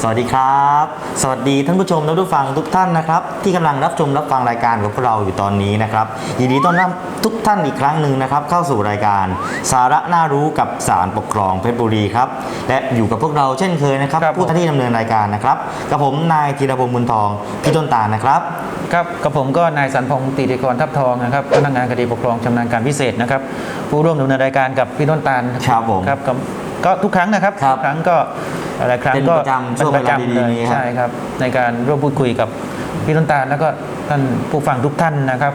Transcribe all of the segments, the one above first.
สวัสดีครับ สวัสดีท่านผู้ชมและผู้ฟังทุกท่านนะครับ ที่กำลังรับชมรับฟังรายการของพวกเราอยู่ตอนนี้นะครับยินดีต้อนรับทุกท่านอีกครั้งหนึ่งนะครับ เข้าสู่รายการ สาระน่ารู้กับสารปกครองเพชรบุรีครับและอยู่กับพวกเราเช่นเคยนะครับครับผู้ที่ดำเนินรายการนะครับกับผมนายธีรพงศ์บุญทองพี่ต้นตาลนะครับครับกับผมก็นายสันพงศ์ติติกรทับทองนะครับพนักงานคดีปกครองชำนาญการพิเศษนะครับผู้ร่วมดำเนินรายการกับพี่ต้นตาลครับผมครับ ก็ก็ทุกครั้งนะครับครับทุกครั้งก็หลายครั้งเป็นก็ประจำช่วงเวลาดีๆเลยนี้ครับ ใช่ครับ ในการร่วมพูดคุยกับพี่ต้นตาลแล้วก็ท่านผู้ฟังทุกท่านนะครับ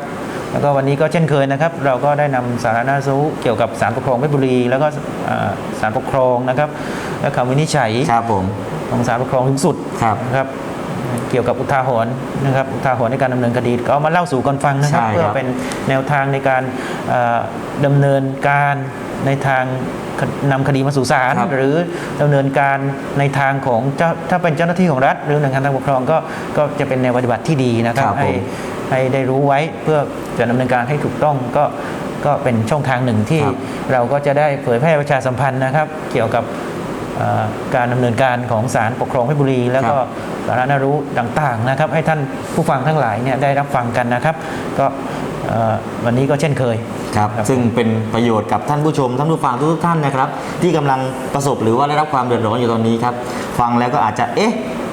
แล้วก็วันนี้ก็เช่นเคยนะครับ เราก็ได้นำสาระน่ารู้เกี่ยวกับสารปกครองเพชรบุรี แล้วก็อ่าสารปกครองนะครับ และคำวินิจฉัย ครับผม ของสารปกครองสูงสุดครับ นะครับ เกี่ยวกับอุทาหรณ์นะครับอุทาหรณ์ในการดำเนินคดีก็เอามาเล่าสู่กันฟังนะครับใช่ครับเพื่อเป็นแนวทางในการเอ่อดำเนินการในทางนำคดีมาสู่ศาลครับหรือดำเนินการในทางของเจ้าถ้าเป็นเจ้าหน้าที่ของรัฐ หรือหน่วยงานทางปกครองก็ก็จะเป็นแนวปฏิบัติที่ดีนะครับครับผมให้ให้ได้รู้ไว้เพื่อจะดำเนินการให้ถูกต้องก็ก็เป็นช่องทางหนึ่งที่ครับเราก็จะได้เผยแพร่ประชาสัมพันธ์นะครับ เกี่ยวกับเอ่อการดำเนินการของศาลปกครองเพชรบุรี แล้วก็ สาระน่ารู้ต่างๆนะครับ ให้ท่านผู้ฟังทั้งหลายเนี่ยได้รับฟังกันนะครับ ก็เอ่อวันนี้ก็เช่นเคยครับครับซึ่งเป็นประโยชน์กับท่านผู้ชมท่านผู้ฟังทุกๆท่านนะครับ ที่กำลังประสบหรือว่าได้รับความเดือดร้อนอยู่ตอนนี้ครับ ฟังแล้วก็อาจจะเอ๊ะ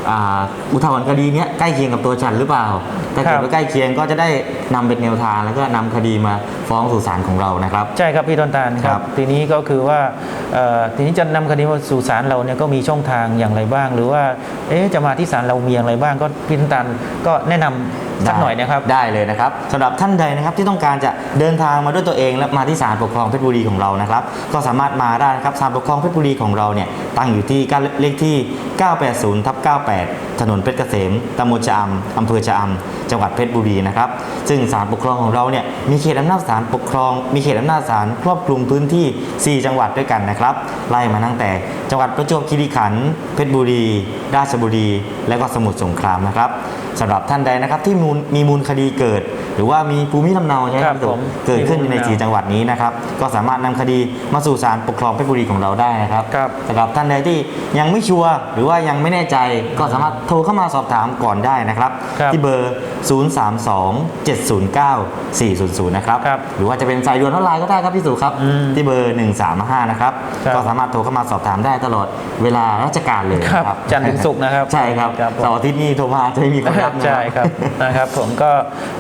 อ่าอุทาหรณ์คดีเนี้ยใกล้เคียงกับตัวฉันหรือเปล่า ถ้าเกิดว่าใกล้เคียงก็จะได้นำเป็นแนวทางแล้วก็นำคดีมาฟ้องสู่ศาลของเรานะครับ ใช่ครับพี่ต้นตาลคครัรับบ ทีนี้ก็คือว่าเอ่อทีนี้จะนำคดีมาสู่ศาลเราเนี่ยก็มีช่องทางอย่างไรบ้าง หรือว่าเอ๊ะจะมาที่ศาลเรามีอย่างไรบ้าง ก็พี่ต้นตาลก็แนะนำ สักหน่อยนะครับได้เลยนะครับสำหรับท่านใดนะครับที่ต้องการจะเดินทางมาด้วยตัวเองและมาที่ศาลปกครองเพชรบุรีของเรานะครับ ก็สามารถมาได้นะครับศาลปกครองเพชรบุรีของเราเนี่ยตั้งอยู่ที่เลขที่ 980ทับ98 ถนนเพชรเกษมตำบลชะอำอำเภอชะอำจังหวัดเพชรบุรีนะครับ ซึ่งศาลปกครองของเราเนี่ยมีเขตอำนาจศาลปกครอง มีเขตอำนาจศาลครอบคลุมพื้นที่ 4 จังหวัดด้วยกันนะครับไล่มาตั้งแต่ จังหวัดประจวบคีรีขันธ์เพชรบุรี ราชบุรี และก็สมุทรสงครามนะครับ สำหรับท่านใดนะครับที่มูลมีมูลคดีเกิด หรือว่ามีภูมิลำเนาใช่ไหมคครัรับบผมเกิดขึ้นมีภูมิในลำเนา สี่จังหวัดนี้นะครับก็สามารถนำคดีมาสู่ศาลปกครองเพชรบุรีของเราได้นะครับ ครับ สำหรับท่านใดที่ยังไม่ชัวร์หรือว่ายังไม่แน่ใจก็สามารถโทรเข้ามาสอบถามก่อนได้นะครับ ครับที่เบอร์ 032 709 400 นะครับ ครับหรือว่าจะเป็นสายด่วนออนไลน์ก็ได้ครับพี่สุครับ อืมที่เบอร์ 135 นะครับ ครับ ก็สามารถโทรเข้ามาสอบถามได้ตลอดเวลาราชการเลยครับนะจันทร์ถึงศุกร์นะครับใช่ครับครับผม เสาร์อาทิตย์นี่โทรมาจะไม่มีคนรับนะใช่ครับนะครับ ผมก็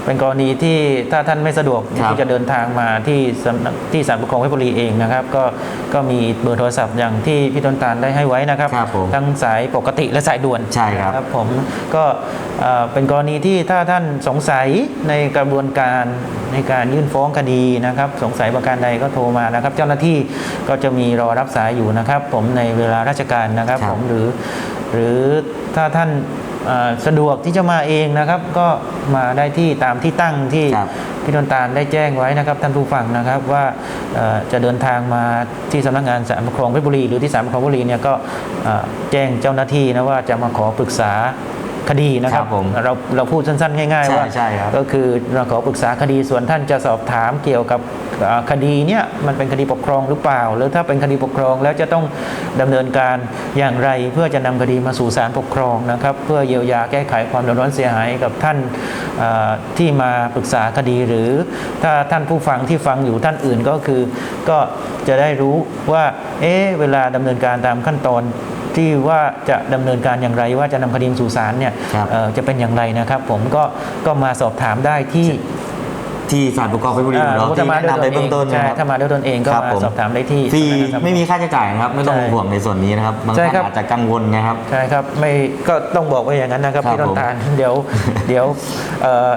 เป็นกรณีที่ถ้าท่านไม่สะดวกครับที่จะเดินทางมาที่สำนักที่ศาลปกครองเพชรบุรีเองนะครับ ก็ก็มีเบอร์โทรศัพท์อย่างที่พี่ต้นตาลได้ให้ไว้นะครับครับผมทั้งสายปกติและสายด่วนใช่ครับนะผมก็เอ่อเป็นกรณีที่ถ้าท่านสงสัยในกระบวนการในการยื่นฟ้องคดีนะครับ สงสัยประการใดก็โทรมานะครับ เจ้าหน้าที่ก็จะมีรอรับสายอยู่นะครับ ผมในเวลาราชการนะครับครับผมหรือ หรือถ้าท่านเอ่อ สะดวกที่จะมาเองนะครับ ก็มาได้ที่ตามที่ตั้งที่ครับพี่นนตาลได้แจ้งไว้นะครับท่านผู้ฟังนะครับว่าเอ่อจะเดินทางมาที่สำนักงานศาลปกครองเพชรบุรีหรือที่ศาลปกครองเพชรบุรีเนี่ยก็เอ่อแจ้งเจ้าหน้าที่นะว่าจะมาขอปรึกษา คดีนะครับครับผมเราเราพูดสั้นๆ ง่ายใช่ๆว่า ใช่ครับ ก็คือเราขอปรึกษาคดีส่วนท่านจะสอบถามเกี่ยวกับเอ่อคดีเนี่ยมันเป็นคดีปกครองหรือเปล่า หรือถ้าเป็นคดีปกครองแล้วจะต้องดำเนินการอย่างไร เพื่อจะนำคดีมาสู่ศาลปกครองนะครับ เพื่อเยียวยาแก้ไขความเดือดร้อนเสียหายกับท่านเอ่อที่มาปรึกษาคดีหรือ ถ้าท่านผู้ฟังที่ฟังอยู่ท่านอื่นก็คือ ก็จะได้รู้ว่าเอ๊ะเวลาดำเนินการตามขั้นตอน ที่ว่าจะดำเนินการอย่างไร ว่าจะนำคดีมาสู่ศาลเนี่ยครับเอ่อจะเป็นอย่างไรนะครับ ผมก็ก็มาสอบถามได้ที่ที่ศาลปกครองเพชรบุรีของเราอ่ที่ถ้แนะนำไปเบื้องต้นใช่นะครับถ้ามาด้วยตนเองก็ครับมาผมสอบถามได้ที่ฟรีสำนักงานไม่มีค่าใช้จ่ายนะครับ ไม่ต้องใช่ห่วงในส่วนนี้นะครับบางใช่ท่านครับอาจจะกังวลนะครับใช่ครับไม่ก็ต้องบอกไว้อย่างนั้นนะครับครับพี่ต้นผมตาลเดี๋ยวเดี๋ยวเอ่อ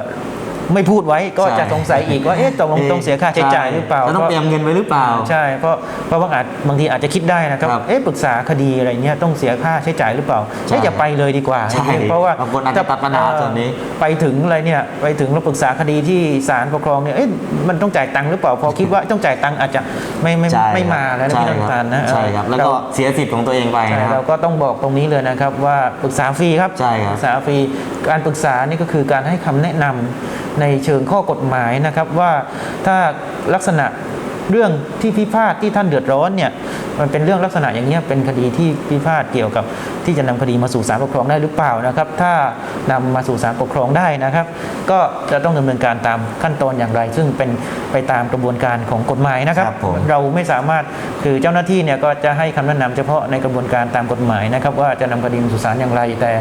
ไม่พูดไว้ก็ใช่จะสงสัยอีกว่าเอ๊ะตกลงต้องเสียค่าใช้จ่ายหรือเปล่าแล้วต้องก็เตรียมเงินไว้หรือเปล่า ใช่เพราะเพราะบางอาจบางทีอาจจะคิดได้นะครับครับเอ๊ะปรึกษาคดีอะไรเนี้ยต้องเสียค่าใช้จ่ายหรือเปล่าใช่เอ๊ะอย่าไปเลยดีกว่าใช่เพราะว่าบางคนอาจจะตัดปัญหาส่วนนี้เอ่อไปถึงอะไรเนี่ยไปถึงเราปรึกษาคดีที่ศาลปกครองเนี่ยเอ๊ะมันต้องจ่ายตังค์หรือเปล่าพอคิดว่าต้องจ่ายตังค์อาจจะไม่ไม่ใช่ไม่ครับมาแล้วนะใช่พี่น้ำตาลนะใช่ครับแล้วก็เาเสียสิทธิ์ของตัวเองไปใช่นะคเรารับก็ต้องบอกตรงนี้เลยนะครับว่าปรึกษาฟรีครับใช่ครับปรึกษาฟรีการปรึกษานี่ก็คือการให้คำแนะนำในเชิงข้อกฎหมายนะครับว่าถ้าลักษณะ เรื่องที่พิพาทที่ท่านเดือดร้อนเนี่ยมันเป็นเรื่องลักษณะอย่างเนี้ยเป็นคดีที่พิพาทเกี่ยวกับที่จะนำคดีมาสู่ศาลปกครองได้หรือเปล่านะครับ ถ้านำมาสู่ศาลปกครองได้นะครับ ก็จะต้องดำเนินการตามขั้นตอนอย่างไร ซึ่งเป็นไปตามกระบวนการของกฎหมายนะครับครับผมเราไม่สามารถคือเจ้าหน้าที่เนี่ยก็จะให้คำแนะนำเฉพาะในกระบวนการตามกฎหมายนะครับ ว่าจะนำคดีมาสู่ศาลอย่างไร แต่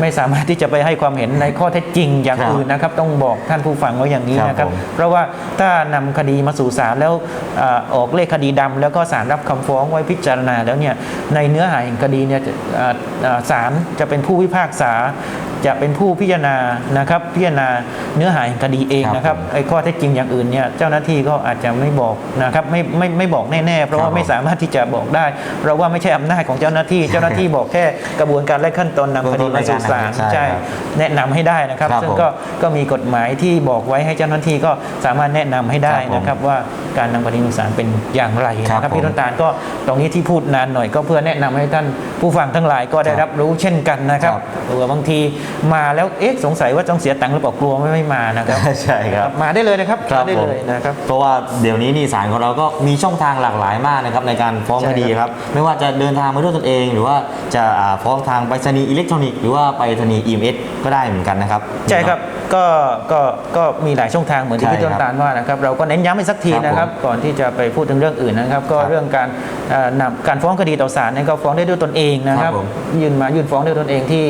ไม่สามารถที่จะไปให้ความเห็นในข้อเท็จจริงอย่างครับอื่นนะครับ ต้องบอกท่านผู้ฟังไว้อย่างนี้นะคครัรับบผมเพราะว่าถ้านำคดีมาสู่ศาลแล้วเอ่อออกเลขคดีดำแล้วก็ศาลรับคำฟ้องไว้พิจารณาแล้วเนี่ยในเนื้อหาแห่งคดีเนี่ยจะเอ่อเอ่อศาลจะเป็นผู้พิพากษาจะเป็นผู้พิจารณานะครับพิจารณาเนื้อหาแห่งคดีเองนะครับครับผมไอ้ข้อเท็จจริงอย่างอื่นเนี่ยเจ้าหน้าที่ก็อาจจะไม่บอกนะครับไม่ไม่ไม่บอกแน่ๆ เพราะครัว่าบผมไม่สามารถที่จะบอกได้ เพราะว่าไม่ใช่อำนาจของเจ้าหน้าที่ เจ้าหน้าที่บอกแค่กระบวนการและขั้นตอนนำคดีมาสู่ศาลใช่ใช่ครับแนะนำให้ได้นะครับครับซึ่งผมก็ก็มีกฎหมายที่บอกไว้ให้เจ้าหน้าที่ก็สามารถแนะนำให้ได้ครับผมนะครับว่าการนำคดีมาสู่ศาลเป็นอย่างไรครับนะครับผมพี่ต้นตาลก็ตรงนี้ที่พูดนานหน่อยก็เพื่อแนะนำให้ท่านผู้ฟังทั้งหลายก็ได้ครับรับรู้เช่นกันนะครับครับเออบางทีมาแล้วเอ๊ะสงสัยว่าต้องเสียตังค์หรือเปล่ากลัวไม่ไม่มานะครับใช่ครับมาได้เลยนะครับครับมาได้ผมเลยนะครับเพราะว่าเดี๋ยวนี้นี่ศาลของเราก็มีช่องทางหลากหลายมากนะครับในการฟ้องใช่คดีครับไม่ว่าจะเดินทางมาด้วยตนเอง หรือว่าจะอ่าฟ้องทางไปรษณีย์อิเล็กทรอนิกส์หรือว่าไปรษณีย์ EMS ก็ได้เหมือนกันนะครับใช่ครับก็ก็ก็มีหลายช่องทางเหมือนที่ใช่พี่ต้นครับตาลว่านะครับเราก็เน้นย้ำอีกสักทีครับนะครับก่อนที่จะไปพูดถึงเรื่องอื่นนะครับ ก็ครับเรื่องการเอ่อนำการฟ้องคดีต่อศาลเนี่ยก็ฟ้องได้ด้วยตนเองนะคครัรับบผมยื่นมายื่นฟ้องด้วยตนเองที่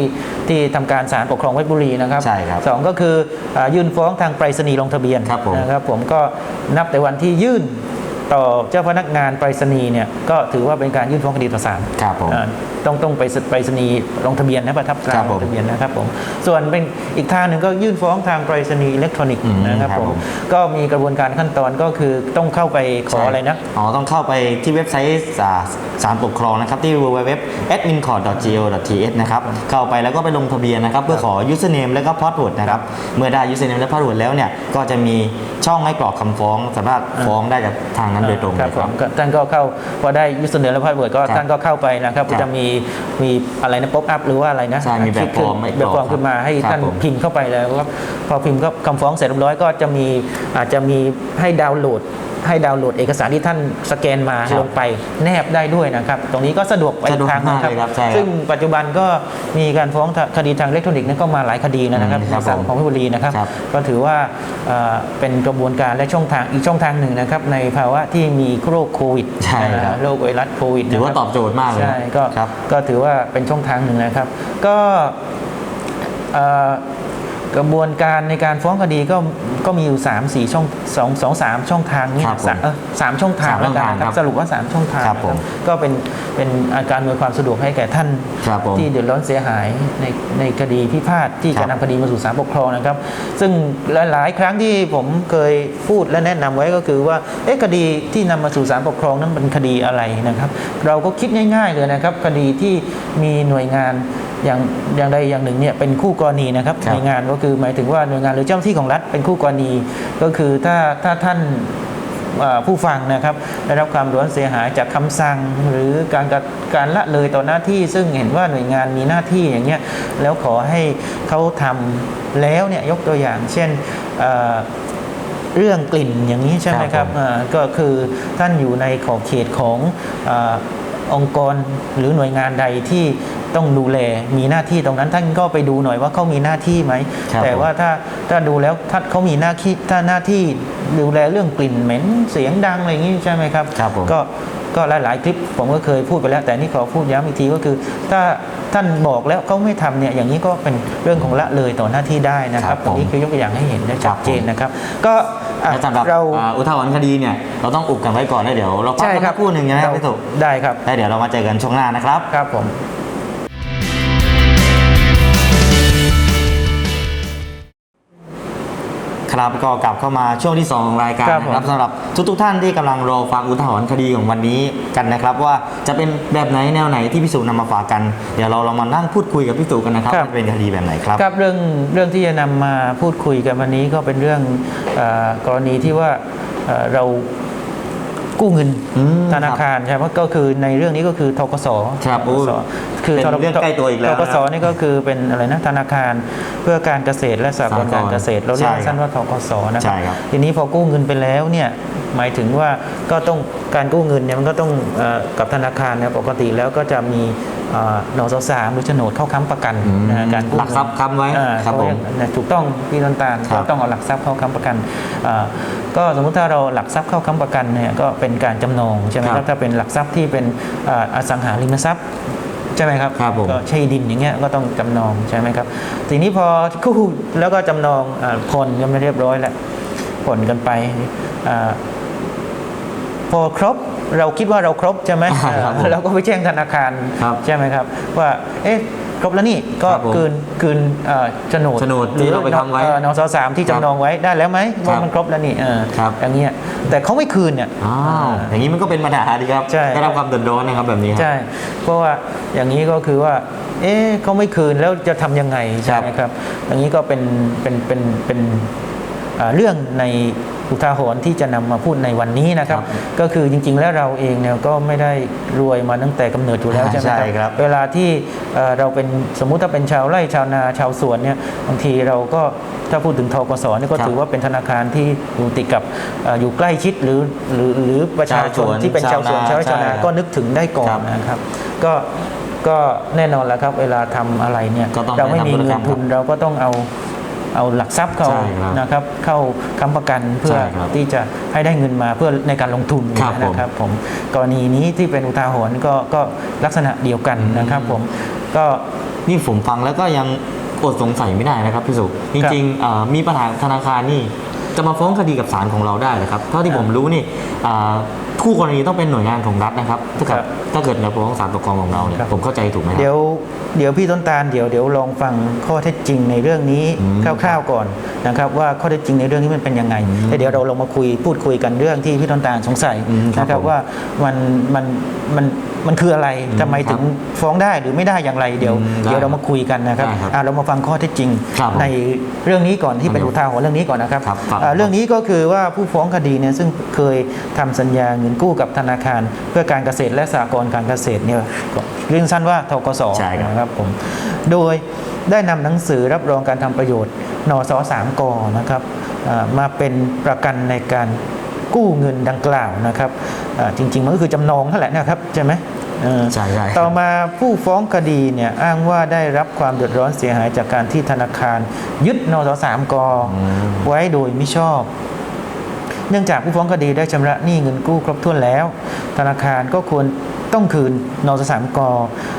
ที่ทำการศาลปกครองเพชรบุรีนะครับใช่ครับสองก็คืออ่ายื่นฟ้องทางไปรษณีย์ลงทะเบียนครับผมนะครับผมก็นับแต่วันที่ยื่น ต่อเจ้าพนักงานไปรษณีย์เนี่ยก็ถือว่าเป็นการยื่นฟ้องคดีต่อศาลครับผมอ่าต้องต้องไปไปรษณีย์ลงทะเบียนนะประทับตราครับลผมงทะเบียนนะครับผมส่วนเป็นอีกทางหนึ่งก็ยื่นฟ้องทางไปรษณีย์อิเล็กทรอนิกส์อืมนะครับครับผมผมก็มีกระบวนการขั้นตอนก็คือต้องเข้าไปขออะไรนะอ๋อต้องเข้าไปที่เว็บไซต์ศาศาลปกครองนะครับที่ www.admincourt.go.th นะครับเข้าไปแล้วก็ไปลงทะเบียนนะครับเพื่อขอ username แล้วก็ password นะครับเมื่อได้ username และ password แล้วเนี่ยก็จะมีช่องให้กรอกคำฟ้องสามารถฟ้องได้จากทางนั้นโดยตรงคเลรับยผครับมก็ท่านก็เข้าพอได้ยูสเนอร์และพาสเวิร์ดก็ครับท่านก็เข้าไปนะครับครับจะมีมีอะไรนะป๊อปอัพหรือว่าอะไรนะใช่มีแบบฟอร์มให้แบบฟอร์มกรอกขึ้นมาให้ครับท่านผมพิมพ์เข้าไปแล้วครับพอพิมพ์ก็คำฟ้องเสร็จเรียบร้อยก็จะมีอาจจะมีให้ดาวน์โหลด ให้ดาวน์โหลดเอกสารที่ท่านสแกนมาครับลงไปแนบได้ด้วยนะครับ ตรงนี้ก็สะดวกไปสะดวกทางมากนะครัเลยครับใช่ครับซึ่งปัจจุบันก็มีการฟ้องคดีทางอิเล็กทรอนิกส์นั้นก็มาหลายคดีแล้วนะครับอืมในครับศาลผมของเพชรบุรีนะครับ ครับ ก็ถือว่าเอ่อเป็นกระบวนการและช่องทางอีกช่องทางหนึ่งนะครับ ในภาวะที่มีโรคโควิดใช่ครับ นะฮะโรคไวรัสโควิดถือว่านะครับ ตอบโจทย์มากเลยใช่ก็ครับ ก็ถือว่าเป็นช่องทางหนึ่งนะครับ ก็เอ่อ กระบวนการในการฟ้องคดีก็ก็มีอยู่ 3 4 ช่อง2 2 3 ช่องทางเนี่ยครับผมสามเออสามช่องทางสามแล้วกันช่องทางนะคครัรับบสรุปว่า 3 ช่องทางครับผมนะก็เป็นเป็นอาการอำนวยความสะดวกให้แก่ท่าน ครับผมที่เดือดร้อนเสียหายในในคดีพิพาทที่ครัจะบนำคดีมาสู่ศาลปกครองนะครับ ซึ่งหลายๆ ครั้งที่ผมเคยพูดและแนะนำไว้ก็คือว่าเอ๊ะคดีที่นำมาสู่ศาลปกครองนั้นเป็นคดีอะไรนะครับ เราก็คิดง่าย ๆเลยนะครับ คดีที่มีหน่วยงาน อย่างอย่างใดอย่างหนึ่งเนี่ยเป็นคู่กรณีนะครับครับหน่วยงานก็คือหมายถึงว่าหน่วยงานหรือเจ้าหน้าที่ของรัฐเป็นคู่กรณี ก็คือถ้าถ้าท่านเอ่อผู้ฟังนะครับได้รับความเดือดร้อนเสียหายจากคำสั่งหรือการกระการละเลยต่อหน้าที่ ซึ่งเห็นว่าหน่วยงานมีหน้าที่อย่างเงี้ยแล้วขอให้เขาทำแล้วเนี่ยยกตัวอย่าง เช่นเอ่อเรื่องกลิ่นอย่างนี้ใช่ไหมคครัรับบผมอ่าก็คือท่านอยู่ในขอบเขตของเออองค์กรหรือหน่วยงานใดที่ต้องดูแลมีหน้าที่ตรงนั้นท่านก็ไปดูหน่อยว่าเขามีหน้าที่ไหม ครับแต่ผมว่าถ้าถ้าดูแล้วถ้าเขามีหน้าที่ถ้าหน้าที่ดูแลเรื่องกลิ่นเหม็นเสียงดังอะไรอย่างนี้ใช่ไหมครับ ครับผม ก็ก็หลาย ๆ คลิปผมก็เคยพูดไปแล้ว แต่นี่ขอพูดย้ำอีกทีก็คือ ถ้าท่านบอกแล้วเขาไม่ทำเนี่ยอย่างนี้ก็เป็นเรื่องของละเลยต่อหน้าที่ได้นะคครัรับบผม อันนี้คือยกตัวอย่างให้เห็นได้ครัชับดเจนนะครับ ก็อะ และสำหรับเราอ่าอุทาหรณ์คดีเนี่ยเราต้องอุบกันไว้ก่อนแล้วเดี๋ยว เราพักใช่กันครัสับกครู่หนึ่งนะครับเราพี่สุได้ครับแล้วเดี๋ยวเรามาเจอกันช่วงหน้านะครับครับผม ครับก็กลับเข้ามาช่วงที่2ของรายการครับผม นะครับสำหรับทุกๆท่านที่กำลังรอฟังอุทาหรณ์คดีของวันนี้กันนะครับ ว่าจะเป็นแบบไหนแนวไหนที่พี่สุนำมาฝากกัน เดี๋ยวเราเรามานั่งพูดคุยกับพี่สุกันนะครับครับ ว่าเป็นคดีแบบไหนครับ ครับเรื่องเรื่องที่จะนำมาพูดคุยกันวันนี้ก็เป็นเรื่องเออกรณีที่ว่าเอ่อเรา กู้เงินอืมธนาคารใช่ไหมก็คือในเรื่องนี้ก็คือทกสครับทกสคือเป็นเรื่องใกล้ตัวอีกแล้วทกสนะครับนี่ก็คือเป็นอะไรนะธนาคารเพื่อการเกษตรและสหกรณ์การเกษตรเราเรียกใช่ครับสั้นว่าทกสนะคใช่รับครับทีนี้พอกู้เงินไปแล้วเนี่ยหมายถึงว่าก็ต้องการกู้เงินเนี่ยมันก็ต้องเอ่อกับธนาคารเนี่ยปกติแล้วก็จะมีเอ่อ นสสามหรือโฉนดเข้าค้ำประกันอืมนะฮะการกู้หลักทรัพย์ค้ำไว้อ่าครับผมเขาเรียกถูกต้องพี่ต้นตาลครัก็บต้องเอาหลักทรัพย์เข้าค้ำประกันอ่าก็สมมุติถ้าเราหลักทรัพย์เข้าค้ำประกันเนี่ยก็เป็นการจำนองใช่ไหมคครัรับบถ้าเป็นหลักทรัพย์ที่เป็นอ่าอสังหาริมทรัพย์ใช่ไหมครับครับผมก็ใช่ดินอย่างเงี้ยก็ต้องจำนองใช่ไหมครับทีนี้พอกู้แล้วก็จำนองอาผ่อนกันไม่เรียบร้อยแล้วผ่อนกันไปอาพอครบ เราคิดว่าเราครบใช่ไหมอ่าครับผมเราก็ไปแจ้งธนาคารครับใช่ไหมครับ ว่าเอ๊ะครบแล้วนี่ก็ครับผมคืนคืนเอ่อโฉนดโฉนดที่เราไปทำไว้เอ่อนสสามที่ครับจำนองไว้ได้แล้วไหมครัว่าบมันครบแล้วนี่เออครับ อย่างเงี้ยแต่เขาไม่คืนเนี่ย อ้าวอ่าอย่างนี้มันก็เป็นปัญหาดีครับใช่ ได้รับความเดือดร้อนนะครับแบบนี้ครับ ใช่ เพราะว่าอย่างนี้ก็คือว่า เอ๊ะเขาไม่คืนแล้วจะทำยังไงใช่ไหมครับ อย่างนี้ก็เป็นเป็นเป็นเป็นอ่าเรื่องใน อุทาหรณ์ที่จะนำมาพูดในวันนี้นะครับครับ ก็คือจริง ๆ แล้วเราเองเนี่ยก็ไม่ได้รวยมาตั้งแต่กำเนิดอยู่แล้วอ่าใช่ไหมใช่ครับ เวลาที่เอ่อเราเป็นสมมุติถ้าเป็นชาวไร่ชาวนาชาวสวนเนี่ยบางทีเราก็ถ้าพูดถึงทกสเนี่ยก็ครับถือว่าเป็นธนาคารที่อยู่ติดกับเอ่ออยู่ใกล้ชิดหรือหรือหรือประชาชนชาวสวนที่เป็นชาวสวนชาวนาชาวไร่ชาวนาใช่ครับก็นึกถึงได้ก่อครันบนะครับ ก็ก็แน่นอนแล้วครับ เวลาทำอะไรเนี่ยก็ต้องเราไม่มีแนะนำธุรเงิกรรนมทุนเราก็ต้องเอา เอาหลักทรัพย์เข้าใช่ครับนะครับเข้าค้ำประกันเพื่อใช่ครับที่จะให้ได้เงินมาเพื่อในการลงทุนครับผม นะครับผมกรณีนี้ที่เป็นอุทาหรณ์ก็ก็ลักษณะเดียวกันนะครับผมก็ นี่ผมฟังแล้วก็ยังอดสงสัยไม่ได้นะครับพี่สุจริงๆเอ่อมีปัญหาธนาคารนี่ จะมาฟ้องคดีกับศาลของเราได้นะครับ เท่าที่ผมรู้นี่อ่าคู่กรณีต้องเป็นหน่วยงานของรัฐนะครับ ถ้าเกิดถ้าเกิดเราฟ้องศาลปกครองของเราเนี่ยผมเข้าใจถูกไหมครับเดี๋ยวเดี๋ยวพี่ต้นตาลเดี๋ยวเดี๋ยวลองฟังข้อเท็จจริงในเรื่องนี้อืมคร่าวๆก่อนนะครับ ว่าข้อเท็จจริงในเรื่องนี้มันเป็นยังไงอืมแล้วเดี๋ยวเราลองมาคุยพูดคุยกันเรื่องที่พี่ต้นตาลสงสัยอืมครับนะครับผมว่ามันมันมัน มันคืออะไรอืมทำไมถึงฟ้องได้หรือไม่ได้อย่างไรเดี๋ยวอืมได้เดี๋ยวเรามาคุยกันนะครับได้ครับอะเรามาฟังข้อเท็จจริงครับผมในเรื่องนี้ก่อนที่เป็นเดี๋ยวอุทาหรณ์เรื่องนี้ก่อนนะครับครับครับอ่าเรื่องนี้ก็คือว่าผู้ฟ้องคดีเนี่ยซึ่งเคยทำสัญญาเงินกู้กับธนาคาร เพื่อการเกษตรและสหกรณ์การเกษตรเนี่ยเรียกสั้นว่าทกสใช่ครับนะครับผมโดยได้นำหนังสือรับรองการทำประโยชน์นสสามกนะครับอ่ามาเป็นประกันในการกู้เงินดังกล่าวนะครับอ่าจริงๆมันก็คือจำนองนั่นแหละนะครับใช่ไหมเออ ใช่ใช่ต่อมาผู้ฟ้องคดีเนี่ยอ้างว่าได้รับความเดือดร้อนเสียหายจากการที่ธนาคาร ยึดนสสามกอืมไว้โดยมิชอบ เนื่องจากผู้ฟ้องคดีได้ชำระหนี้เงินกู้ครบถ้วนแล้ว ธนาคารก็ควรต้องคืนนสสามก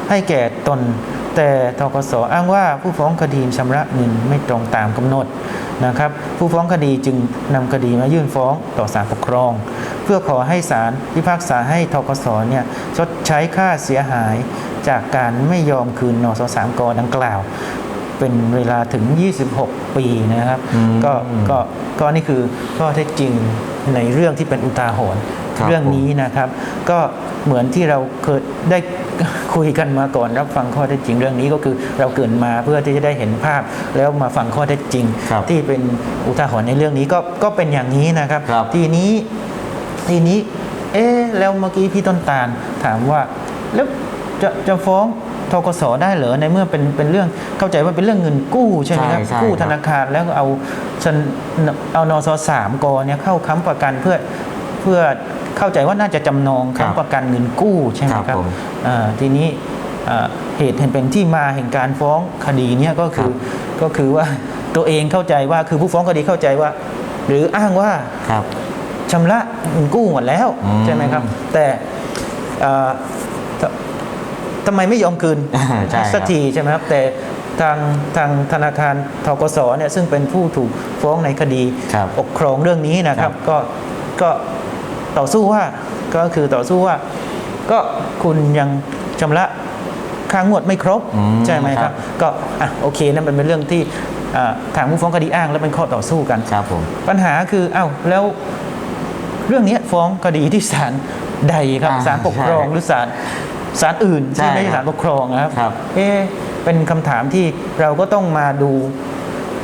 ให้แก่ตนแต่ทกสอ้างว่าผู้ฟ้องคดีชำระเงินไม่ตรงตามกำหนดนะครับ ผู้ฟ้องคดีจึงนำคดีมายื่นฟ้องต่อศาลปกครอง เพื่อขอให้ศาลพิพากษาให้ทกสเนี่ยชดใช้ค่าเสียหายจากการไม่ยอมคืนนสสามกดังกล่าว เป็นเวลาถึง 26 ปีนะครับอืมก็ก็ก็นี่คือข้อเท็จจริงในเรื่องที่เป็นอุทาหรณ์ครับเรื่องนี้นะครับ ก็เหมือนที่เราเคยได้คุยกันมาก่อนรับฟังข้อเท็จจริงเรื่องนี้ก็คือเราเกิดมาเพื่อที่จะได้เห็นภาพ แล้วมาฟังข้อเท็จจริงครับที่เป็นอุทาหรณ์ในเรื่องนี้ก็ก็เป็นอย่างนี้นะครับครับทีนี้ ทีนี้ เอ๊ะแล้วเมื่อกี้พี่ต้นตาลถามว่า แล้วจะจะฟ้องทกสได้เหรอในเมื่อเป็นเป็นเรื่องเข้าใจว่าเป็นเรื่องเงินกู้ใช่ไหมครับใช่ใช่กู้ครับธนาคารแล้วก็เอาชนเอานสสามกเนี่ยเข้าค้ำประกันเพื่อเพื่อเข้าใจว่าน่าจะจำนองครับค้ำประกันเงินกู้ใช่ไหมครับครับผมอ่าทีนี้อ่าเหตุเห็นเป็นที่มาแห่งการฟ้องคดีเนี่ยก็คือก็คือว่าตัวเองเข้าใจว่าคือผู้ฟ้องคดีเข้าใจว่า หรืออ้างว่าครับ ชำระเงินกู้หมดแล้วอืมใช่ไหมครับ แต่เอ่อททำไมไม่ยอมคืนใช่ครับสักทีใช่ไหมครับแต่ทางทางธนาคารทกสเนี่ยซึ่งเป็นผู้ถูกฟ้องในคดีครับปกครองเรื่องนี้นะคครัรับบก็ก็ต่อสู้ว่าก็คือต่อสู้ว่า ก็คุณยังชำระค่างวดไม่ครบอืมใช่ไหมคครัรับบก็อะโอเคนั่นเป็นเรื่องที่อ่าทางผู้ฟ้องคดีอ้างและเป็นข้อต่อสู้กันครับผมปัญหาคือเอ้าแล้ว เรื่องนี้ฟ้องคดีที่ศาลใดครับอ่าศาลปกครองใช่หรือศาลศาลอื่นใช่ที่ไม่ใช่ครัศาบลปกครองนะครับครับเอ๊ะเป็นคำถามที่เราก็ต้องมาดู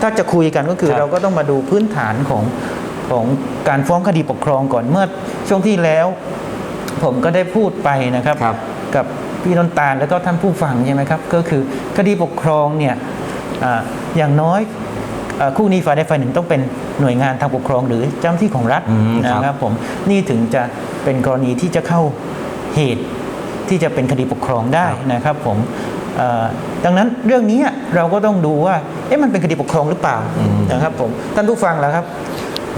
ถ้าจะคุยกันก็คือครับเราก็ต้องมาดูพื้นฐานของของการฟ้องคดีปกครองก่อนเมื่อช่วงที่แล้ว ผมก็ได้พูดไปนะครับครับกับพี่น้นตาลแล้วก็ท่านผู้ฟังใช่ไหมครับก็คือคดีปกครองเนี่ยอาอย่างน้อยอาคู่นี้ฝ่ายใดฝ่ายหนึ่งต้องเป็น หน่วยงานทางปกครองหรือเจ้าหน้าที่ของรัฐอืมครับนะครับผมนี่ถึงจะเป็นกรณีที่จะเข้าเหตุที่จะเป็นคดีปกครองได้นะครับผมเอ่อดังนั้นเรื่องนี้เราก็ต้องดูว่าเอ๊ะมันเป็นคดีปกครองหรือเปล่านะครับผมท่านผู้ฟังแล้วครับ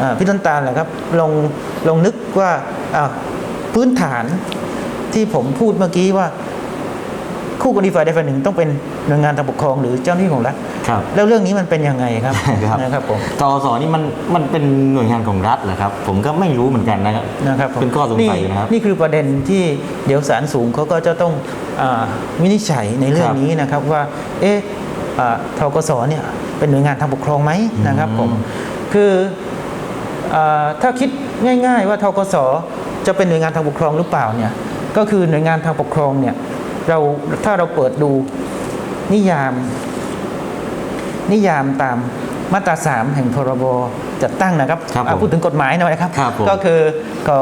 อ่าพี่ต้นตาลแหละครับลองลองนึกว่าอ่าพื้นฐานที่ผมพูดเมื่อกี้ว่า คู่กรณีฝ่ายใดฝ่ายหนึ่งต้องเป็นหน่วยงานทางปกครองหรือเจ้าหน้าที่ของรัฐครับแล้วเรื่องนี้มันเป็นยังไงครับครับนะครับผมตอสนี่มันมันเป็นหน่วยงานของรัฐเหรอครับ ผมก็ไม่รู้เหมือนกันนะครับนะครับผมเป็นข้อสงสัยนะครับนี่คือประเด็นที่เดี๋ยวศาลสูงเขาก็จะต้องอาวินิจฉัยในเรื่องครับนี้นะครับว่า เอ๊ะอ่าทกสเนี่ยเป็นหน่วยงานทางปกครองไหมนะครับผมคืออาถ้าคิดง่าย ๆ ว่าทกสจะเป็นหน่วยงานทางปกครองหรือเปล่าเนี่ยก็คือหน่วยงานทางปกครองเนี่ย เราถ้าเราเปิดดูนิยาม นิยามตามมาตรา3แห่งพรบจัดตั้งนะครับครับผมอะพูดถึงกฎหมายหน่อยนะครับครับผมก็คือก็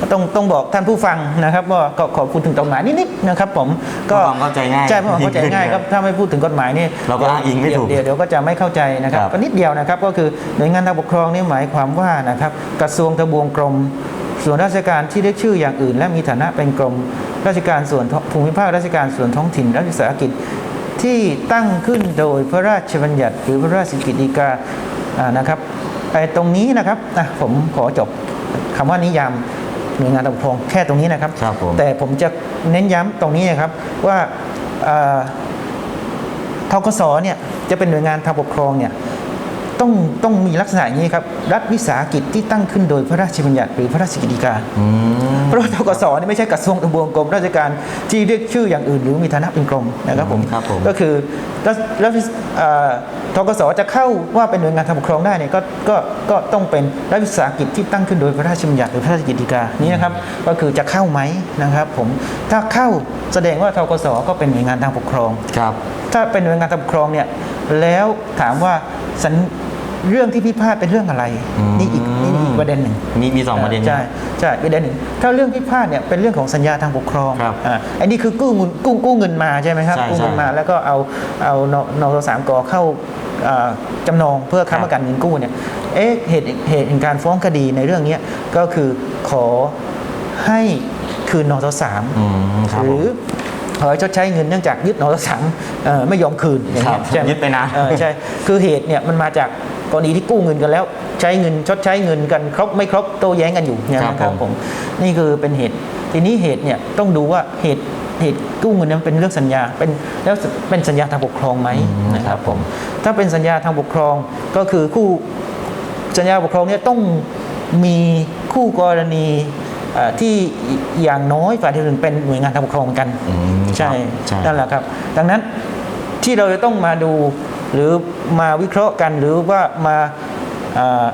ก็ต้องต้องบอกท่านผู้ฟังนะครับว่าก็ขอพูดถึงกฎหมายนิดๆนะครับ ผมก็เพื่อความเข้าใจง่ายใช่เพื่อความเข้าใจง่ายครับถ้าไม่พูดถึงกฎหมายนี่เราก็อ้างอิงไม่ถูกเดี๋ยวเดี๋ยวก็จะไม่เข้าใจนะครับครับก็นิดเดียวนะครับ ก็คือหน่วยงานทางปกครองนี่หมายความว่านะครับ กระทรวงทบวงกรมส่วนราชการที่เรียกชื่ออย่างอื่น และมีฐานะเป็นกรม ราชการส่วนท้องภูมิภาคราชการส่วนท้องถิ่นรัฐวิสาหกิจที่ตั้งขึ้นโดยพระราชบัญญัติหรือพระราชกิจฎีกาอ่านะครับไอ้ตรงนี้นะครับอะผมขอจบคำว่านิยามหน่วยงานทางปกครองแค่ตรงนี้นะครับครับผมแต่ผมจะเน้นย้ำตรงนี้นะครับว่าอ่าทกสเนี่ยจะเป็นหน่วยงานทางปกครองเนี่ย ต้องต้องมีลักษณะอย่างนี้ครับ รัฐวิสาหกิจที่ตั้งขึ้นโดยพระราชบัญญัติหรือพระราชกิจฎีกาอืมเพราะว่าทกสนี่ไม่ใช่กระทรวงทบวงกรมราชการที่เรียกชื่ออย่างอื่นหรือมีฐานะเป็นกรมนะครับผมครับผมก็คือรัฐรัฐวิสเอ่อทกสจะเข้าว่าเป็นหน่วยงานทางปกครองได้เนี่ยก็ก็ก็ต้องเป็นรัฐวิสาหกิจที่ตั้งขึ้นโดยพระราชบัญญัติหรือพระราชกิจฎีกานี้นะครับก็คือจะเข้าไหมนะครับผมถ้าเข้าแสดงว่าทกสก็เป็นหน่วยงานทางปกครองครับถ้าเป็นหน่วยงานทางปกครองเนี่ยแล้วถามว่าสัญ เรื่องที่พิพาทเป็นเรื่องอะไรอืมนี่อีกนี่อีกประเด็นหนึ่งมีมีสองประเด็นใช่ใช่ประเด็นหนึ่งถ้าเรื่องพิพาทเนี่ยเป็นเรื่องของสัญญาทางปกครองครับอ่าอันนี้คือกู้เงินกู้กู้เงินมาใช่ไหมครับใช่กู้เงินใช่มาแล้วก็เอาเอานนสามกอเข้าอ่าจำนองเพื่อครับค้ำประกันเงินกู้เนี่ยเอ๊ะเหตุเหตุแห่งการฟ้องคดีในเรื่องเนี้ยก็คือขอให้คืนนสสามอืมครับหผรืมอขอให้ชดใช้เงินเนื่องจากยึดนสสามเอ่อไม่ยอมคืนอย่างครัเงี้บยใช่หมยึดไปนานเออใช่คือเหตุเนี่ยมันมาจาก กรณีที่กู้เงินกันแล้ว ใช้เงินชดใช้เงินกันครบไม่ครบโต้แย้งกันอยู่เนี่ยครับนะครับผมผมนี่คือเป็นเหตุ ทีนี้เหตุเนี่ยต้องดูว่าเหตุเหตุกู้เงินนั้นเป็นเรื่องสัญญาเป็นแล้วเป็นสัญญาทางปกครองไหมนะครับผมถ้าเป็นสัญญาทางปกครองก็คือคู่สัญญาปกครองเนี่ยต้องมีคู่กรณีเอ่อที่อย่างน้อยฝ่ายที่หนึ่งเป็นหน่วยงานทางปกครองเหมือนกันอืมใช่ใช่นั่นแหละครับ ดังนั้นที่เราจะต้องมาดู หรือมาวิเคราะห์กันหรือว่ามาเอ่อ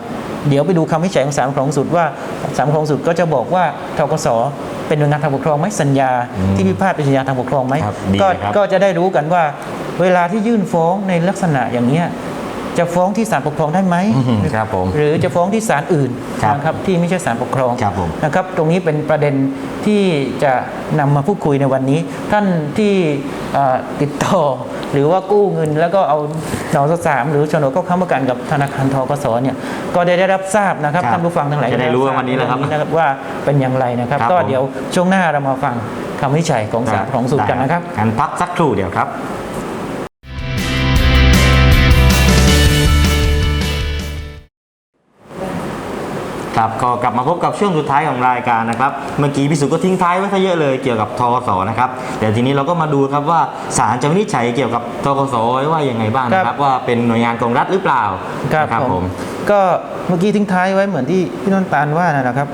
เดี๋ยวไปดูคำวิจัยของศาลปกครองสูงสุดว่าศาลปกครองสูงสุดก็จะบอกว่าทกสเป็นหน่วยงานทางปกครองไหมสัญญาอืมที่พิพาทเป็นสัญญาทางปกครองไหมครับดีก็เลยครับก็จะได้รู้กันว่า เวลาที่ยื่นฟ้องในลักษณะอย่างเนี้ย จะฟ้องที่ศาลปกครองได้ไหมอืมครับผมหรือจะฟ้องที่ศาลอื่นครับนะครับที่ไม่ใช่ศาลปกครองครับผมนะครับ ตรงนี้เป็นประเด็นที่จะนำมาพูดคุยในวันนี้ ท่านที่เอ่อติดต่อหรือว่ากู้เงิน แล้วก็เอาหนอสามหรือโฉนดเข้าค้ำประกันกับธนาคารทกสเนี่ยก็ได้ได้รับทราบนะครับครับท่านผู้ฟังทั้งหลายจะได้รู้ว่าวันนี้แหละครับนะครับว่าเป็นอย่างไรนะครับครับก็ผมเดี๋ยวช่วงหน้าเรามาฟังคำวิจัยของศาลของสุดกันนะครับงั้นพักสักครู่เดียวครับ ครับก็กลับมาพบกับช่วงสุดท้ายของรายการนะครับ เมื่อกี้พี่สุก็ทิ้งท้ายไว้ซะเยอะเลยเกี่ยวกับทกสนะครับเดี๋ยวทีนี้เราก็มาดูครับว่าศาลจะวินิจฉัยเกี่ยวกับทกสไว้ว่ายังไงบ้างนะคครัรับบว่าเป็นหน่วยงานของรัฐหรือเปล่าครับนะผม ก็เมื่อกี้ทิ้งท้ายไว้เหมือนที่พี่น้นตาลว่านะครับ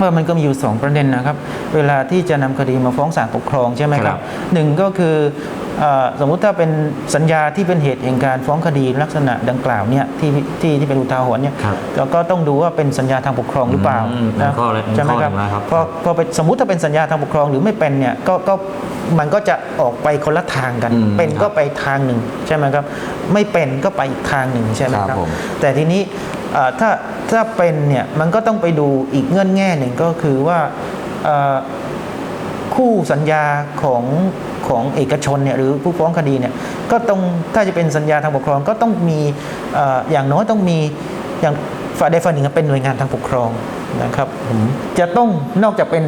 ว่ามันก็มีอยู่ 2 ประเด็นนะครับ เวลาที่จะนำคดีมาฟ้องศาลปกครองใช่ไหมคครัรับบหนึ่งก็คือเออ สมมุติถ้าเป็นสัญญาที่เป็นเหตุแห่งการฟ้องคดีลักษณะดังกล่าวเนี่ยที่ที่ที่เป็นอุทาหรณ์เนี่ยครับเราก็ต้องดูว่าเป็นสัญญาทางปกครองหรือเปล่าอืมเป็นข้อแรกใช่ไหมเป็นข้อครับหนึ่งแล้วครับพอพอเป็นสมมุติถ้าเป็นสัญญาทางปกครองหรือไม่เป็นเนี่ยก็ก็มันก็จะออกไปคนละทางกันอืมเป็นครับก็ไปทางหนึ่งใช่ไหมครับ ไม่เป็นก็ไปอีกทางหนึ่งใช่ไหมครับครับผมแต่ทีนี้เอ่อถ้าถ้าเป็นเนี่ยมันก็ต้องไปดูอีกเงื่อนแง่หนึ่งก็คือว่าเอ่อคู่สัญญาของ ของเอกชนเนี่ยหรือผู้ฟ้องคดีเนี่ยก็ต้องถ้าจะเป็นสัญญาทางปกครองก็ต้องมีอย่างน้อยต้องมีอย่างฝ่ายใดฝ่ายหนึ่งเป็นหน่วยงานทางปกครองนะครับจะต้องนอกจากเป็น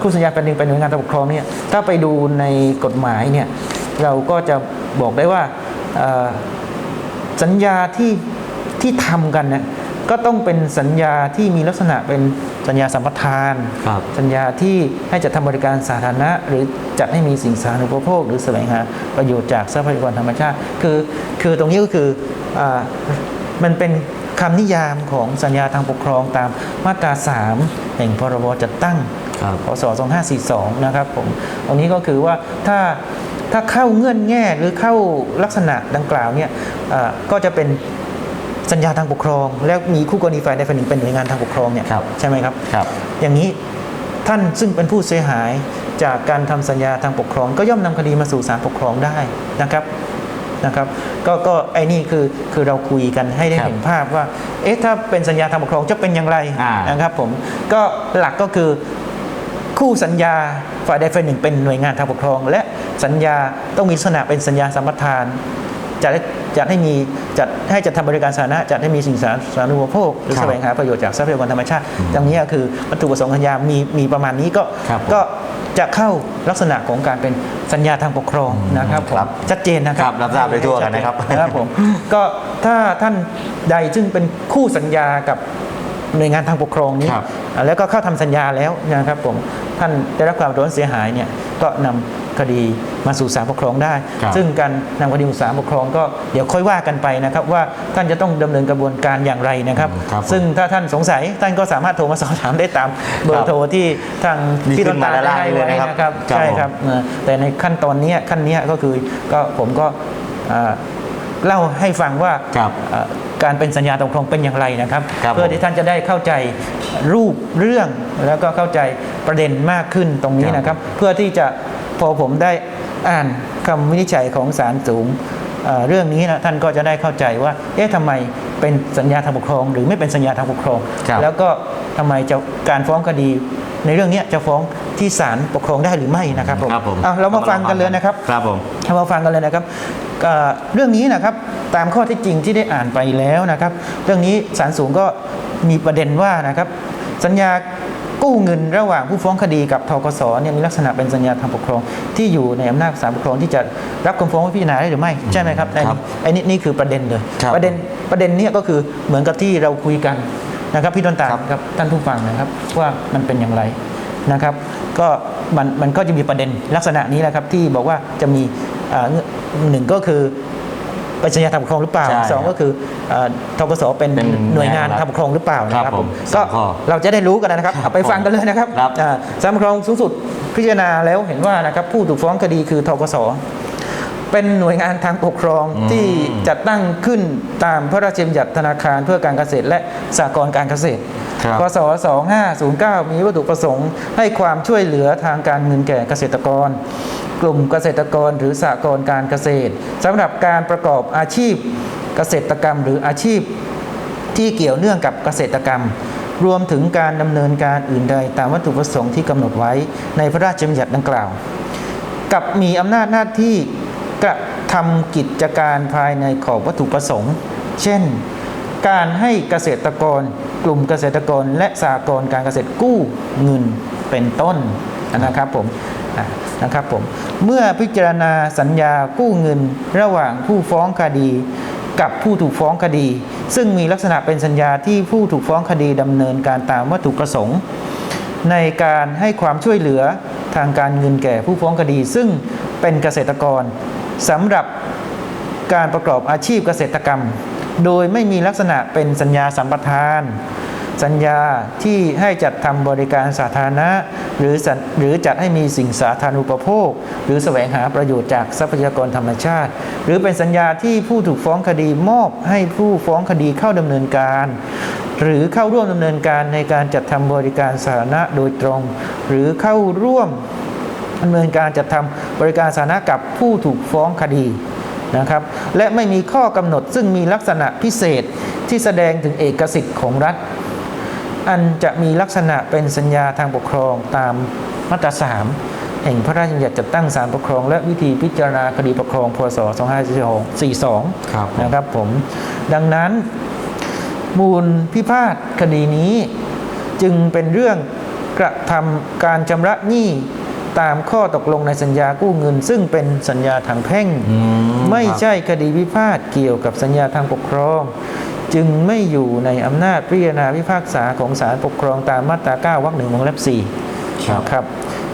คู่สัญญาแผ่นดินเป็นหน่วยงานทางปกครองเนี่ยถ้าไปดูในกฎหมายเนี่ยเราก็จะบอกได้ว่าสัญญาที่ที่ทำกันเนี่ย ก็ต้องเป็นสัญญาที่มีลักษณะเป็นสัญญาสัมปทานครับสัญญาที่ให้จัดทำบริการสาธารณะ หรือจัดให้มีสิ่งสาธารณูปโภค หรือแสวงหาประโยชน์จากทรัพยากรธรรมชาติ คือคือตรงนี้ก็คืออามันเป็นคำนิยามของสัญญาทางปกครองตามมาตรา 3 แห่งพรบจัดตั้งครับพศ2542 นะครับผมตรงนี้ก็คือว่าถ้าถ้าเข้าเงื่อนแง่หรือเข้าลักษณะดังกล่าวเนี่ยอ่าก็จะเป็น สัญญาทางปกครอง แล้วมีคู่กรณีฝ่ายใดฝ่ายหนึ่งเป็นหน่วยงานทางปกครองเนี่ยครับใช่ไหมครับครับ อย่างนี้ท่านซึ่งเป็นผู้เสียหายจากการทำสัญญาทางปกครอง ก็ย่อมนำคดีมาสู่ศาลปกครองได้นะครับนะครับก็ก็ไอ้นี่คือคือเราคุยกันให้ได้ครับเห็นภาพว่า เอ๊ะถ้าเป็นสัญญาทางปกครองจะเป็นอย่างไรอ่านนะครับผมก็หลักก็คือคู่สัญญาฝ่ายใดฝ่ายหนึ่งเป็นหน่วยงานทางปกครอง และสัญญาต้องมีลักษณะเป็นสัญญาสัมปทานจัดให้ จัดให้มีจัดให้จัดทำบริการสาธารณะจัดให้มีสิ่งสาธารณูปโภคหรือครับแสวงหาประโยชน์จากทรัพยากรธรรมชาติตรงนี้คือวัตถุประสงค์สัญญามีมีประมาณนี้ก็ครับผมก็จะเข้าลักษณะของการเป็นสัญญาทางปกครองนะครับผมครับชัดเจนนะครัครับรับทราบไปทั่วกันนะครับนะครับผมก็ถ้าท่านใดซึ่งเป็นคู่สัญญากับหน่วยงานทางปกครองนี้ครับอ่าแล้วก็เข้าทำสัญญาแล้วนะครับผมท่านได้รับความเดือดร้อนเสียหายเนี่ยก็นำ คดีมาสู่ศาลปกครองได้ครับซึ่งการนำคดีมาสู่ศาลปกครองก็เดี๋ยวค่อยว่ากันไปนะครับว่าท่านจะต้องดำเนินกระบวนการอย่างไรนะครับครับผมซึ่งถ้าท่านสงสัยท่านก็สามารถโทรมาสอบถามได้ตามเบอครัร์บโทรที่ทางมีพี่ขึ้ต้นนมาตาลด้านได้ล่างให้เลยไว้นะครับนะครับครับใช่ผมครับเออแต่ในขั้นตอนเนี้ยขั้นเนี้ยก็คือก็ผมก็อ่าเล่าให้ฟังว่าครับเอ่อการเป็นสัญญาตกลงเป็นอย่างไรนะครับครับเพื่อผมที่ท่านจะได้เข้าใจรูปเรื่องแล้วก็เข้าใจประเด็นมากขึ้นตรงนี้ครับนะครับ เพื่อที่จะ พอผมได้อ่านคำวินิจฉัยของศาลสูงเอ่อเรื่องนี้นะท่านก็จะได้เข้าใจว่า เอ๊ะทำไมเป็นสัญญาทางปกครอง หรือไม่เป็นสัญญาทางปกครองครับแล้วก็ทำไมจะการฟ้องคดีในเรื่องเนี้ยจะฟ้องที่ศาลปกครองได้หรือไม่นะครับผมครับผมอะเรามาฟังกันเลยนะครับครับผมเรามาฟังกันเลยนะครับเอ่อเรื่องนี้นะครับตามข้อเที่จริงที่ได้อ่านไปแล้วนะครับ เรื่องนี้ศาลสูงก็มีประเด็นว่านะครับ สัญญา กู้เงินระหว่างผู้ฟ้องคดีกับทกสเนี่ยมีลักษณะเป็นสัญญาทางปกครอง ที่อยู่ในอำนาจศาลปกครองที่จะรับคำฟ้องไว้พิจารณาได้หรือไม่ใช่ไหมครับครับไอ้นี่นี่คือประเด็นเลยครับประเด็นประเด็นเนี้ก็คือเหมือนกับที่เราคุยกันนะครับพี่ต้นตาลครับครับท่านผู้ฟังนะครับว่ามันเป็นอย่างไรนะครับก็มันมันก็จะมีประเด็นลักษณะนี้แหละครับที่บอกว่าจะมีอ่าเงื่อนหนึ่งก็คือ เป็นสัญญาทางปกครองหรือเปล่าใช่สองก็คืออ่าทกสเป็นเป็นหน่วยงานแนวรับทางปกครองหรือเปล่านะคครัรับบผมก็สองข้อเราจะได้รู้กันนะครับครับเอาไปฟังกันเลยนะครับครับ อ่าศาลปกครองสูงสุดพิจารณาแล้วเห็นว่านะครับผู้ถูกฟ้องคดีคือทกส เป็นหน่วยงานทางปกครองอืมที่จัดตั้งขึ้นตามพระราชบัญญัติธนาคารเพื่อการเกษตรและสหกรณ์การเกษตร ครับ พศ 2509 มีวัตถุประสงค์ให้ความช่วยเหลือทางการเงินแก่เกษตรกร กลุ่มเกษตรกรหรือสหกรณ์การเกษตรสำหรับการประกอบอาชีพเกษตรกรรม หรืออาชีพที่เกี่ยวเนื่องกับเกษตรกรรม รวมถึงการดำเนินการอื่นใดตามวัตถุประสงค์ที่กำหนดไว้ในพระราชบัญญัติดังกล่าว กับมีอำนาจหน้าที่กระทำกิจการภายในขอบวัตถุประสงค์ เช่น การให้เกษตรกร กลุ่มเกษตรกรและสหกรการเกษตรกู้เงินเป็นต้นนะครับผม นะครับผมเมื่อพิจารณาสัญญากู้เงินระหว่างผู้ฟ้องคดี กับผู้ถูกฟ้องคดี ซึ่งมีลักษณะเป็นสัญญาที่ผู้ถูกฟ้องคดีดำเนินการตามวัตถุประสงค์ ในการให้ความช่วยเหลือทางการเงินแก่ผู้ฟ้องคดี ซึ่งเป็นเกษตรกรสำหรับการประกอบอาชีพเกษตรกรรม โดยไม่มีลักษณะเป็นสัญญาสัมปทาน สัญญาที่ให้จัดทำบริการสาธารณะ หรือหรือจัดให้มีสิ่งสาธารณูปโภค หรือแสวงหาประโยชน์จากทรัพยากรธรรมชาติ หรือเป็นสัญญาที่ผู้ถูกฟ้องคดีมอบให้ผู้ฟ้องคดีเข้าดำเนินการ หรือเข้าร่วมดำเนินการในการจัดทำบริการสาธารณะโดยตรง หรือเข้าร่วมดำเนินการจัดทำบริการสาธารณะกับผู้ถูกฟ้องคดีนะครับ และไม่มีข้อกำหนดซึ่งมีลักษณะพิเศษที่แสดงถึงเอกสิทธิ์ของรัฐ อันจะมีลักษณะเป็นสัญญาทางปกครองตามมาตรา3แห่งพระราชบัญญัติจัดตั้งศาลปกครอง และวิธีพิจารณาคดีปกครองพศ2542ครับผมนะครับผม ดังนั้น มูลพิพาทคดีนี้จึงเป็นเรื่องกระทำการชำระหนี้ตามข้อตกลงในสัญญากู้เงิน ซึ่งเป็นสัญญาทางแพ่งอืมไม่ครับใช่คดีพิพาทเกี่ยวกับสัญญาทางปกครอง จึงไม่อยู่ในอำนาจพิจารณาพิพากษาของศาลปกครองตามมาตรา9วรรคหนึ่งวงเล็บ4ครับครับ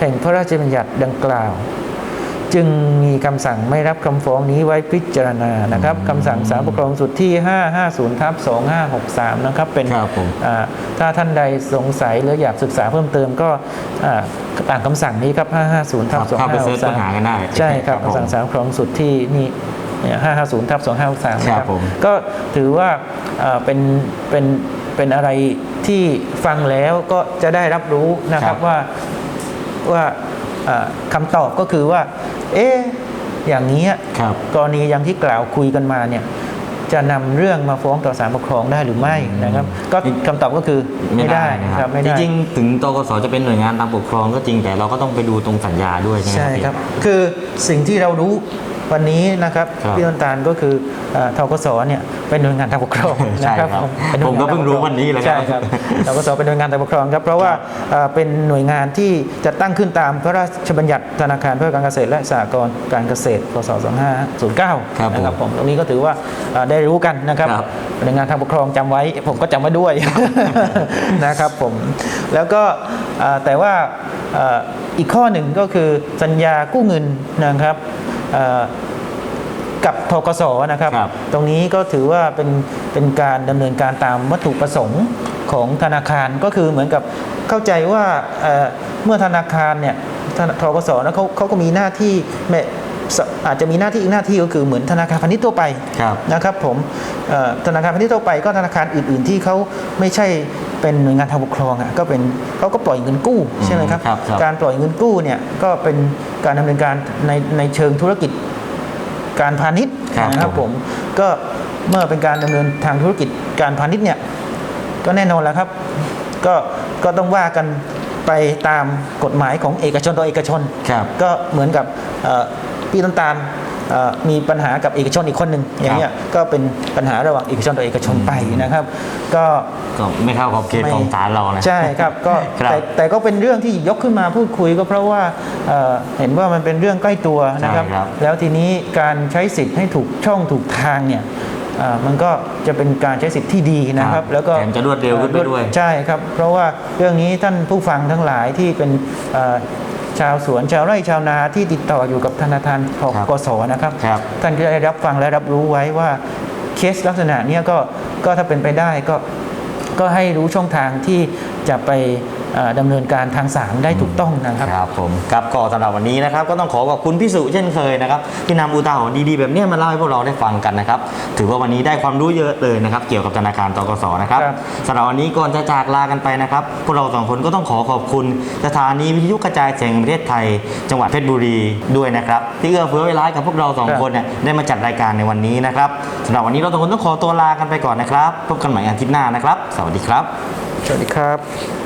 แห่งพระราชบัญญัติดังกล่าว จึงมีคำสั่งไม่รับคำฟ้องนี้ไว้พิจารณานะครับคำสั่งศาลปกครองสุดที่ 550ทับ2563 นะครับ เป็นครับผมอ่าถ้าท่านใดสงสัยหรืออยากศึกษาเพิ่มเติมก็อ่าตามคำสั่งนี้ครับ 550ทับเข้าไปเสิร์ชค้นหากันได้2563ใช่ครับครับผมคำสั่งศาลปกครองสุดที่นี่เนี่ย 550ทับ2563นะคครัรับบผมก็ถือว่าอ่าเป็นเป็นเป็นอะไรที่ฟังแล้วก็จะได้รับรู้นะครับว่าว่าเอ่อคำตอบก็คือว่า เอ๊ะอย่างนี้ยครับกรณีอย่างที่กล่าวคุยกันมาเนี่ยจะนำเรื่องมาฟ้องต่อศาลปกครองได้หรือไม่นะครับ ก็คำตอบก็คือไม่ได้นะคครัรับบไม่จได้ริงๆถึงตกสจะเป็นหน่วยงานตามปกครองก็จริงแต่เราก็ต้องไปดูตรงสัญญาด้วยใช่ไหมใช่พี่ครับ คือสิ่งที่เรารู้ วันนี้นะครับครับ พี่ต้นตาลก็คือเอ่อทกสเนี่ยเป็นหน่วยงานทางปกครองใช่นะครับครับเป็นหน่วยผมก็เพิ่งรู้วันนี้เลยครับใช่ครับทกสเป็นหน่วยงานทางปกครองครับเพราะว่าเอ่อเป็นหน่วยงานที่จะตั้งขึ้นตามพระราชบัญญัติธนาคารเพื่อการเกษตรและสหกรณ์การเกษตรพศ 2509 ครับผมนะครับผมตรงนี้ก็ถือว่าเอ่อได้รู้กันนะครับครับ หน่วยงานทางปกครองจำไว้ ผมก็จำไว้ด้วย นะครับผมแล้วก็เอ่อแต่ว่าเอ่ออีกข้อหนึ่งก็คือสัญญากู้เงินนะครับเอ่อ กับทกสนะครับครับ ตรงนี้ก็ถือว่าเป็นเป็นการดำเนินการตามวัตถุประสงค์ของธนาคารก็คือเหมือนกับเข้าใจว่าเอ่อเมื่อธนาคารเนี่ยธนทกสนะเขาเขาก็มีหน้าที่แม่สอาจจะมีหน้าที่อีกหน้าที่ก็คือเหมือนธนาคารพาณิชย์ทั่วไปครับนะครับผมเอ่อธนาคารพาณิชย์ทั่วไปก็ธนาคารอื่น ๆ ที่เขาไม่ใช่ เป็นหน่วยงานทางปกครองอะก็เป็นเขาก็ปล่อยเงินกู้ใช่ไหมครับ ครับครับ การปล่อยเงินกู้เนี่ยก็เป็นการดำเนินการในในเชิงธุรกิจการพาณิชย์ครับนะครับผผม มก็เมื่อเป็นการดำเนินทางธุรกิจการพาณิชย์เนี่ยก็แน่นอนแล้วครับ ก็ก็ต้องว่ากันไปตามกฎหมายของเอกชนต่อเอกชน ครับ ก็เหมือนกับเอ่อพี่น้ำตาลเอ่อ มีปัญหากับเอกชนอีกคนหนึ่งอย่างเงี้ยก็เป็นปัญหาระหว่างเอกชนต่อเอกชนไปนะครับ ก็ก็ไม่เข้าขอบเขตไม่ของศาลเรานะใช่ครับก็ครับแต่แต่ก็เป็นเรื่องที่ยกขึ้นมาพูดคุยก็เพราะว่าเอ่อเห็นว่ามันเป็นเรื่องใกล้ตัวนะครับใช่ครับ แล้วทีนี้การใช้สิทธิ์ให้ถูกช่องถูกทางเนี่ยเอ่อมันก็จะเป็นการใช้สิทธิ์ที่ดีนะครับ แล้วก็แถมจะรวดเร็วขึ้นไปด้วย ใช่ครับ เพราะว่าเรื่องนี้ท่านผู้ฟังทั้งหลายที่เป็นเอ่อ ชาวสวนชาวไร่ชาวนาที่ติดต่ออยู่กับธนาคารทครับกสนะครับครับ ท่านก็ได้รับฟังและรับรู้ไว้ว่าเคสลักษณะเนี้ยก็ก็ถ้าเป็นไปได้ก็ก็ให้รู้ช่องทางที่จะไปเอ่อ ดำเนินการทางศาลได้ถูกต้องนะครับครับผมครับก็สำหรับวันนี้นะครับ ก็ต้องขอขอบคุณพี่สุเช่นเคยนะครับที่นำอุทาหรณ์ดีๆแบบเนี้ยมาเล่าให้พวกเราได้ฟังกันนะครับ ถือว่าวันนี้ได้ความรู้เยอะเลยนะครับ เกี่ยวกับธนาคารตกสนะครับครับสำหรับวันนี้ก่อนจะจากลากันไปนะครับ พวกเราสองคนก็ต้องขอขอบคุณสถานีวิทยุกระจายเสียงแห่งประเทศไทย จังหวัดเพชรบุรีด้วยนะครับที่เอื้อเฟื้อเวลาให้กับพวกเราสองครับคนเนี่ยได้มาจัดรายการในวันนี้นะครับสำหรับวันนี้เราสองคนต้องขอตัวลากันไปก่อนนะครับพบกันใหม่อาทิตย์หน้านะครับ สวัสดีครับ สวัสดีครับ